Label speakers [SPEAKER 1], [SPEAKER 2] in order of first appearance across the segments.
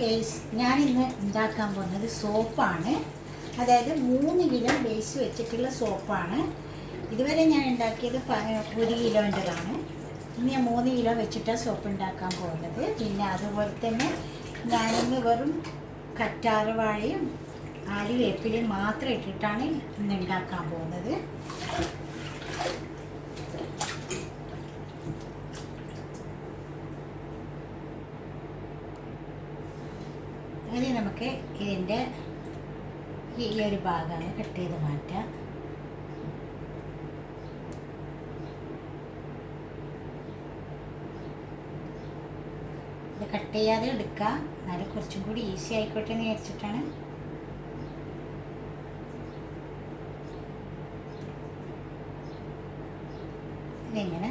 [SPEAKER 1] Guys ഞാൻ ഇന്ന് ഉണ്ടാക്കാൻ പോകുന്നത് സോപ്പാണ്. അതായത് മൂന്ന് കിലോ ബേസ് വെച്ചിട്ടുള്ള സോപ്പാണ്. ഇതുവരെ ഞാൻ ഉണ്ടാക്കിയത് ഒരു കിലോന്റെതാണ്. ഇനി ഞാൻ മൂന്ന് കിലോ വെച്ചിട്ടാണ് സോപ്പ് ഉണ്ടാക്കാൻ പോകുന്നത്. പിന്നെ അതുപോലെ തന്നെ ഞാനിന്ന് വെറും കറ്റാറ് വാഴയും ആലുവേപ്പിലയും മാത്രം ഇട്ടിട്ടാണ് ഇന്ന് ഉണ്ടാക്കാൻ പോകുന്നത് ഇനി നമുക്ക് ഇതിന്റെ ഈ ഒരു ഭാഗമാണ് കട്ട് ചെയ്ത് മാറ്റാം. ഇത് കട്ട് ചെയ്യാതെ എടുക്കുക എന്നാലും കുറച്ചും കൂടി ഈസി ആയിക്കോട്ടെ എന്ന് വിചാരിച്ചിട്ടാണ്. ഇതിങ്ങനെ?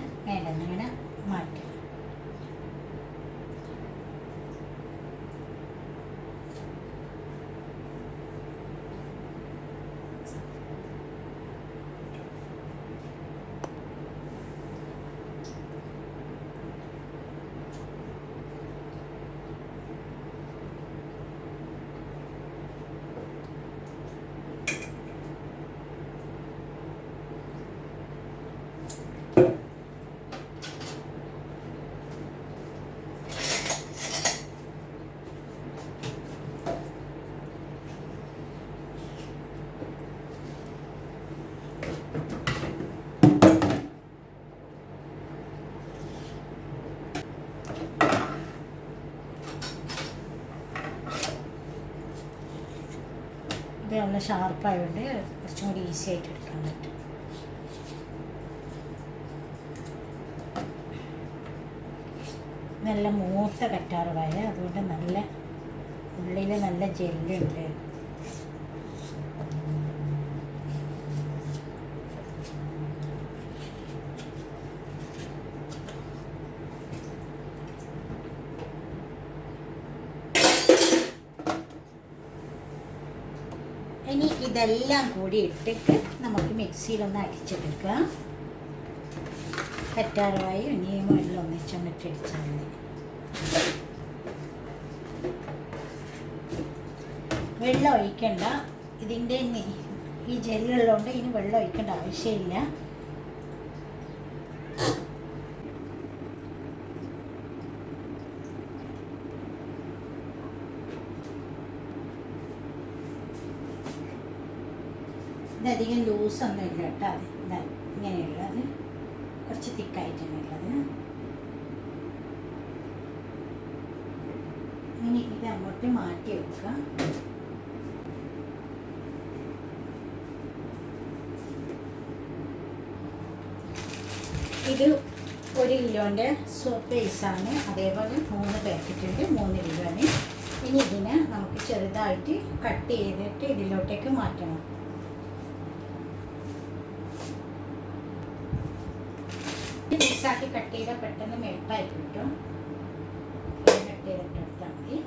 [SPEAKER 1] ഇത് നല്ല ഷാർപ്പായതുകൊണ്ട് കുറച്ചും കൂടി ഈസി ആയിട്ട് എടുക്കാൻ പറ്റും. നല്ല മൂത്ത കറ്റാറുവായ അതുകൊണ്ട് നല്ല ഉള്ളിൽ നല്ല ജെല്ലുണ്ട് ഇനി ഇതെല്ലാം കൂടി ഇട്ടിട്ട് നമുക്ക് മിക്സിയിലൊന്ന് അടിച്ചെടുക്കാം കറ്റാറുമായി ഇനിയും വെള്ളം ഒന്നിച്ചൊന്നിട്ട് അടിച്ചാൽ മതി. വെള്ളം ഒഴിക്കണ്ട. ഇതിന്റെ ഈ ജെല്ലുള്ളതുകൊണ്ട് ഇനി വെള്ളം ഒഴിക്കേണ്ട ആവശ്യമില്ല. ഇതധികം ലൂസൊന്നും ഇല്ല കേട്ടോ അത്. ഇതാ ഇങ്ങനെയുള്ളത്. കുറച്ച് തിക്കായിട്ടാണ് ഉള്ളത്. ഇനി ഇത് അങ്ങോട്ട് മാറ്റി വെക്കുക. ഇത് ഒരു കിലോന്റെ സോപ്പ് ആണ് അതേപോലെ മൂന്ന് പാക്കറ്റ് ഉണ്ട്. മൂന്ന് കിലോന്. ഇനി ഇതിനെ നമുക്ക് ചെറുതായിട്ട് കട്ട് ചെയ്തിട്ട് ഇതിലോട്ടേക്ക് മാറ്റണം. പീസാക്കി കട്ട് ചെയ്താൽ പെട്ടെന്ന് മെൽട്ടായി കിട്ടും കട്ട് ചെയ്തിട്ട് എടുത്താൽ മതി.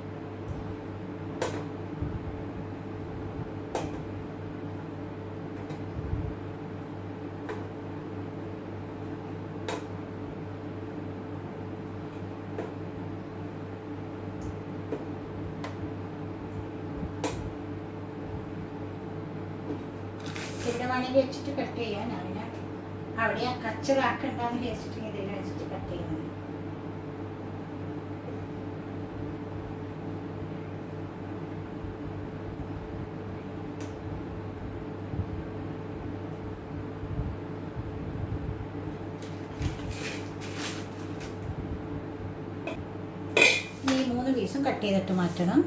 [SPEAKER 1] ഇവിടെ വെച്ചിട്ട് കട്ട് അവനെ അവിടെ ആ കച്ചറാക്കണ്ടെന്ന് വിചാരിച്ചിട്ട് ഇതിനെ വെച്ചിട്ട് കട്ട് ചെയ്യുന്നത്. മൂന്ന് പീസും കട്ട് ചെയ്തിട്ട് മാറ്റണം.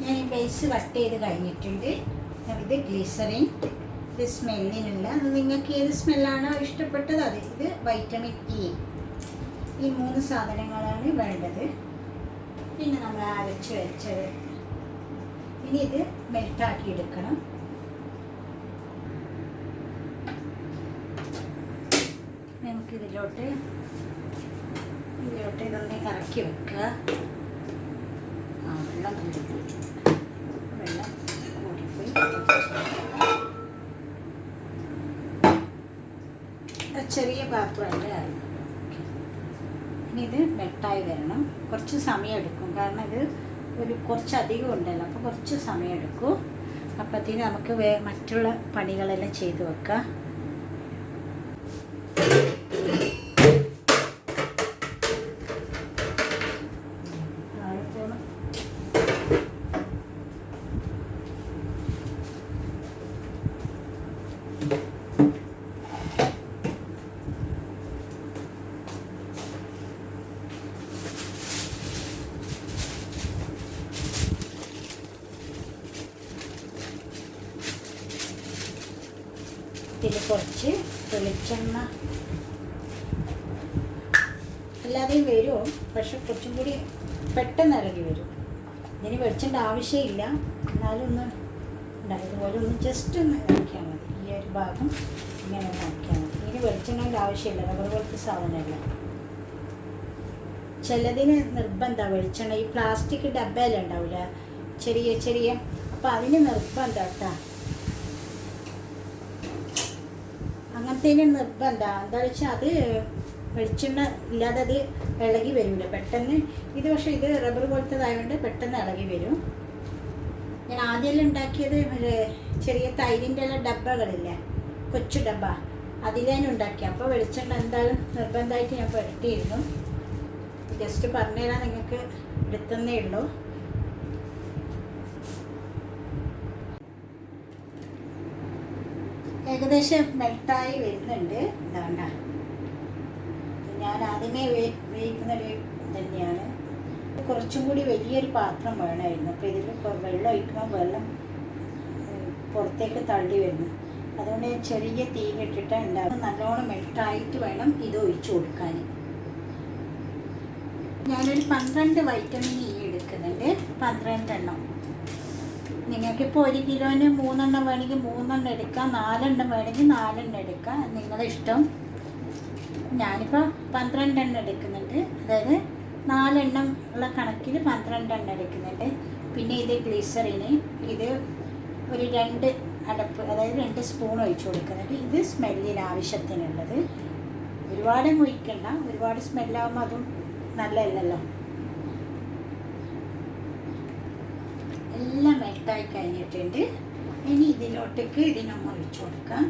[SPEAKER 1] ഞാൻ ഈ ബേസ് കട്ട് ചെയ്ത് കഴിഞ്ഞിട്ടുണ്ട്. ഇത് ഗ്ലിസറിൻ ഇത് സ്മെല്ലിനുള്ള അത് നിങ്ങൾക്ക് ഏത് സ്മെല്ലാണോ ഇഷ്ടപ്പെട്ടത് അത് ഇത് വൈറ്റമിൻ ഇ ഈ മൂന്ന് സാധനങ്ങളാണ് വേണ്ടത്. പിന്നെ നമ്മൾ അരച്ച് വെച്ചത്. ഇനി ഇത് മെൽട്ടാക്കി എടുക്കണം. നമുക്കിതിലോട്ട് ഇതിലോട്ട് ഇതൊന്ന് ഇറക്കി വെക്കുക. ആ വെള്ളം കൂടിപ്പോയി വെള്ളം കൂടിപ്പോയി ചെറിയ പാത്രമല്ലേ ഇനി ഇത് വെട്ടായി വരണം. കുറച്ച് സമയം എടുക്കും. കാരണം ഇത് ഒരു കുറച്ചധികം ഉണ്ടല്ലോ. അപ്പോൾ കുറച്ച് സമയം എടുക്കും. അപ്പത്തിന് നമുക്ക് വേ മറ്റുള്ള പണികളെല്ലാം ചെയ്ത് വെക്കാം. കുറച്ച് വെളിച്ചെണ്ണ. അല്ലാതെയും വരും പക്ഷെ കുറച്ചും കൂടി പെട്ടെന്ന് ഇറങ്ങി വരും. ഇതിന് വെളിച്ചെണ്ണ ആവശ്യമില്ല. എന്നാലും ഒന്ന് ഉണ്ടാവും ഇതുപോലെ ഒന്ന് ജസ്റ്റ് ഒന്ന് ഇറക്കിയാൽ മതി. ഈ ഒരു ഭാഗം ഇങ്ങനെ ഒന്ന് ഇറക്കിയാൽ മതി. ഇതിന് വെളിച്ചെണ്ണന്റെ ആവശ്യമില്ല. റബ്ബർ പോലത്തെ സാധനമല്ല. ചിലതിന് നിർബന്ധം വെളിച്ചെണ്ണ. ഈ പ്ലാസ്റ്റിക് ഡബ്ബയിലുണ്ടാവില്ല ചെറിയ ചെറിയ. അപ്പം അതിന് നിർബന്ധം കേട്ടോ. അങ്ങനത്തേന് നിർബന്ധം. എന്താ വെച്ചാൽ അത് വെളിച്ചെണ്ണ ഇല്ലാതെ അത് ഇളകി വരില്ല പെട്ടെന്ന് ഇത് പക്ഷേ ഇത് റബ്ബർ പോലത്തതായതുകൊണ്ട് പെട്ടെന്ന് ഇളകി വരും. ഞാൻ ആദ്യമെല്ലാം ഉണ്ടാക്കിയത് ചെറിയ തൈരിന്റെ എല്ലാം ഡബ്ബകളില്ലേ? കൊച്ചു ഡബ്ബ. അതിലേനും ഉണ്ടാക്കി അപ്പോൾ വെളിച്ചെണ്ണ എന്തായാലും നിർബന്ധമായിട്ട് ഞാൻ പുരട്ടിയിരുന്നു. ജസ്റ്റ് പറഞ്ഞുതരാൻ നിങ്ങൾക്ക് എടുത്തന്നേ ഉള്ളൂ. ഏകദേശം മെൽട്ടായി വരുന്നുണ്ട്. ഇതാണ്ട. ഞാൻ ആദ്യമേ ഉപയോഗിക്കുന്നൊരു തന്നെയാണ്. കുറച്ചും കൂടി വലിയൊരു പാത്രം വേണമായിരുന്നു. അപ്പോൾ ഇതിൽ വെള്ളം ഒഴിക്കുമ്പോൾ വെള്ളം പുറത്തേക്ക് തള്ളി വരുന്നു. അതുകൊണ്ട് ചെറിയ കെട്ടിട്ട് ഉണ്ടാകും നല്ലോണം മെൽട്ടായിട്ട് വേണം ഇത് ഒഴിച്ചു കൊടുക്കാൻ ഞാനൊരു പന്ത്രണ്ട് വൈറ്റമിൻ ഇ എടുക്കുന്നുണ്ട്. പന്ത്രണ്ടെണ്ണം. നിങ്ങൾക്കിപ്പോൾ ഒരു കിലോന് മൂന്നെണ്ണം വേണമെങ്കിൽ മൂന്നെണ്ണം എടുക്കാം നാലെണ്ണം വേണമെങ്കിൽ നാലെണ്ണം എടുക്കാം. നിങ്ങളുടെ ഇഷ്ടം. ഞാനിപ്പോൾ പന്ത്രണ്ടെണ്ണം എടുക്കുന്നുണ്ട്. അതായത് നാലെണ്ണം ഉള്ള കണക്കിൽ പന്ത്രണ്ടെണ്ണം എടുക്കുന്നുണ്ട്. പിന്നെ ഇത് ഗ്ലിസറിന് ഇത് ഒരു രണ്ട് അടപ്പ് അതായത് രണ്ട് സ്പൂൺ ഒഴിച്ചു കൊടുക്കുന്നുണ്ട്. ഇത് സ്മെല്ലിന് ആവശ്യത്തിനുള്ളത്. ഒരുപാട് മുഴിക്കണ്ട ഒരുപാട് സ്മെല്ലാകുമ്പോൾ അതും നല്ലതല്ലല്ലോ. എല്ലാം മെൽട്ടായി കഴിഞ്ഞിട്ടുണ്ട്. ഇനി ഇതിലോട്ടേക്ക് ഇതിനൊന്ന് ഒഴിച്ചു കൊടുക്കാം.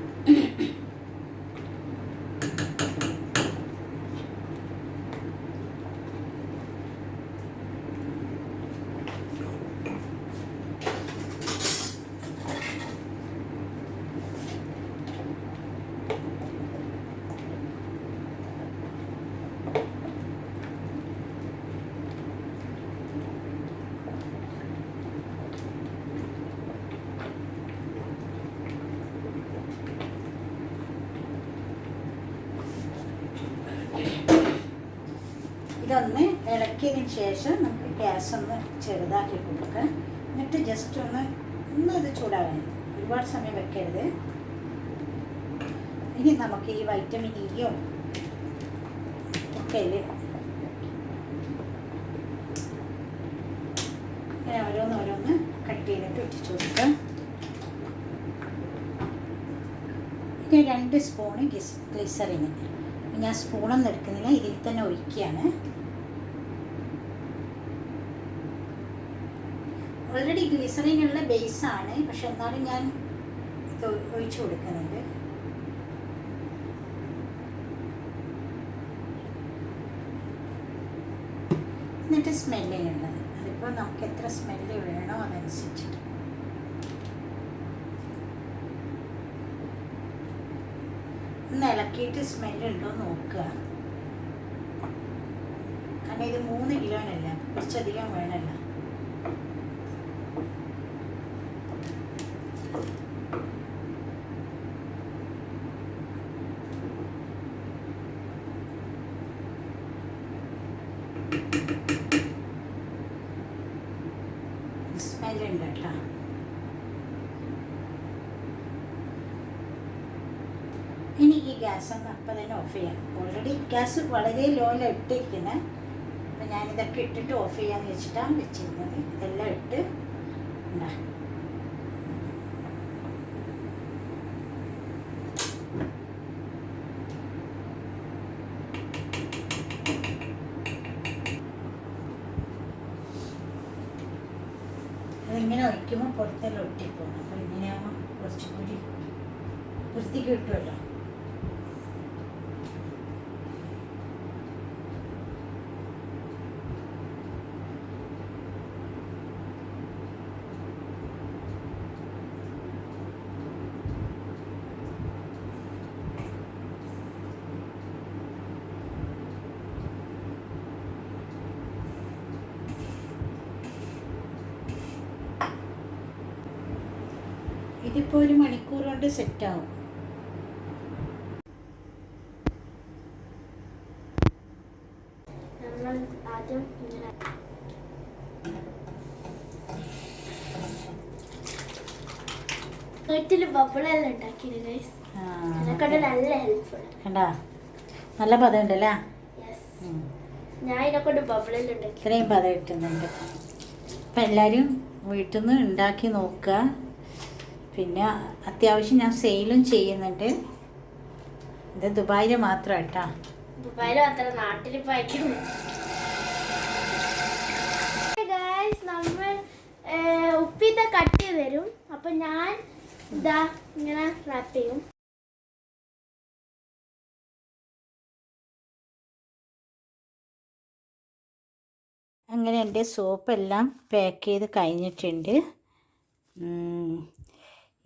[SPEAKER 1] ഇതൊന്ന് ഇളക്കിയതിന് ശേഷം നമുക്ക് ഗ്യാസ് ഒന്ന് ചെറുതാക്കി കൊടുക്കാം. എന്നിട്ട് ജസ്റ്റ് ഒന്ന് ഒന്ന് ഇത് ചൂടാകാൻ. ഒരുപാട് സമയം വെക്കരുത്. ഇനി നമുക്ക് ഈ വൈറ്റമിൻ ഇയോ ഒക്കെ ഇതിൽ ഇങ്ങനെ ഓരോന്ന് ഓരോന്ന് കട്ട് ചെയ്തിട്ട് ഇട്ടിച്ചു കൊടുക്കാം. ഇനി രണ്ട് സ്പൂണ് ഗിസ് ഗ്ലിസറിന് ഞാൻ സ്പൂണൊന്നും എടുക്കുന്നില്ല ഇതിൽ തന്നെ ഒഴിക്കുകയാണ്. ഓൾറെഡി ഗ്ലിസറിനുള്ള ബേസാണ് പക്ഷെ എന്നാലും ഞാൻ ഒഴിച്ചു കൊടുക്കുന്നുണ്ട്. എന്നിട്ട് സ്മെല്ലിനുള്ളത് അതിപ്പോൾ നമുക്ക് എത്ര സ്മെല്ല് വേണോ അതനുസരിച്ചിട്ട്. ഒന്ന് ഇളക്കിയിട്ട് സ്മെല്ല് ഉണ്ടോ നോക്കുക. കാരണം ഇത് മൂന്ന് കിലോനല്ല കുറച്ചധികം വേണമല്ലോ. കേട്ടോ. ഇനി ഈ ഗ്യാസ് ഒന്ന് അപ്പം തന്നെ ഓഫ് ചെയ്യാം. ഓൾറെഡി ഗ്യാസ് വളരെ ലോയിലാണ് ഇട്ടിരിക്കുന്നത് അപ്പം ഞാനിതൊക്കെ ഇട്ടിട്ട് ഓഫ് ചെയ്യാമെന്ന് വെച്ചിട്ടാണ് വെച്ചിരുന്നത്. ഇതെല്ലാം ഇട്ട് ഉണ്ടാ ഉപയോഗിക്കുമ്പോൾ പുറത്തെല്ലാം ഒട്ടിപ്പോണം അപ്പോൾ ഇങ്ങനെയാകുമ്പോൾ കുറച്ചും കൂടി വൃത്തിക്ക് കിട്ടുമല്ലോ ഇതിപ്പോൾ ഒരു മണിക്കൂർ കൊണ്ട് സെറ്റാവും.
[SPEAKER 2] നമ്മൾ ആദ്യം ഇങ്ങനെ വീട്ടിൽ ബബിളെല്ലാം ഉണ്ടാക്കിയത് ഗൈസ് എന്നെക്കൊണ്ട് നല്ല ഹെൽപ്ഫുൾ
[SPEAKER 1] കണ്ടാ? നല്ല പദം ഉണ്ടല്ലേ
[SPEAKER 2] ഞാൻ ഇതിനെക്കൊണ്ട് ബബിളെല്ലാം ഉണ്ടാക്കി.
[SPEAKER 1] ഇത്രയും പദം കിട്ടുന്നുണ്ട് അപ്പം എല്ലാവരും വീട്ടിൽ നിന്ന് ഉണ്ടാക്കി നോക്കുക. പിന്നെ അത്യാവശ്യം ഞാൻ സെയിലും ചെയ്യുന്നുണ്ട്. ഇത് ദുബായിൽ മാത്രം കേട്ടാ
[SPEAKER 2] ദുബായിൽ മാത്രം നാട്ടിൽ നമ്മൾ ഉപ്പിത്ത കട്ട് തരും. അപ്പൊ ഞാൻ ഇതാ ഇങ്ങനെ റാപ്പ് ചെയ്യും.
[SPEAKER 1] അങ്ങനെ എന്റെ സോപ്പെല്ലാം പാക്ക് ചെയ്ത് കഴിഞ്ഞിട്ടുണ്ട്.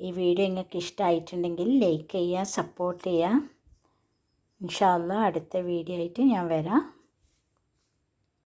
[SPEAKER 1] ഈ വീഡിയോ നിങ്ങൾക്ക് ഇഷ്ടമായിട്ടുണ്ടെങ്കിൽ ലൈക്ക് ചെയ്യുക സപ്പോർട്ട് ചെയ്യുക. ഇൻഷാല്ല അടുത്ത വീഡിയോ ആയിട്ട് ഞാൻ വരാം.